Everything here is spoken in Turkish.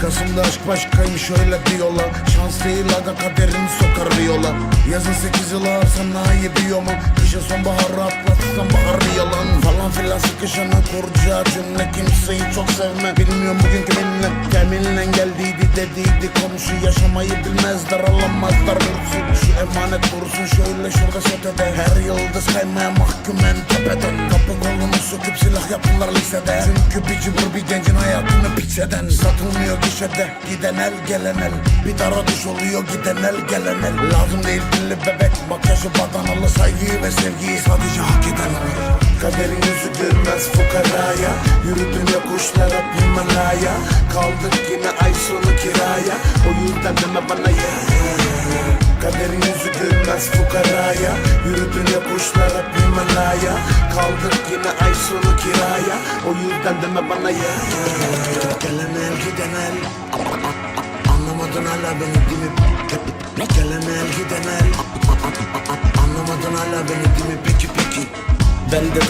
Kasım'da aşk başkaymış öyle diyorlar. Şans değil aga kaderini sokar yola Yazın 8 yıl ağır sanayi bir yoma Kışa sonbaharı atlatsam bahar bir yalan. Falan filan sıkışana kuracağı cümle Kimseyi çok sevme. Bilmiyorum bugünkü minnet Teminle geldiydi dediydi komşu. Yaşamayı bilmezler alamazlar Şu emanet vursun şöyle şurada sotede. Her yıldız kaymaya mahkumen tepeden yaptılar lisede. Çünkü bir cıbır bir gencin hayatını piçeden Satılmıyor gişede giden el gelen el. Bir dara düş oluyor giden el gelen el. Lazım değil dilli bebek makyajı badanalı Saygıyı ve sevgiyi sadece hak eden Kaderin yüzü görmez fukaraya. Yürüdün yokuşlar hep Himalaya. Kaldık yine ay sonu kiraya. O yüzden deme bana ya. Kaderin yüzü gülmez fukaraya. Yürüdün yokuşlar hep Himalaya Kaldık yine ay sonu kiraya. O yüzden deme bana ya. Gelen el giden el Anlamadın hala beni değil mi? Gelen el giden el Anlamadın hala beni değil mi? Peki peki. Ben de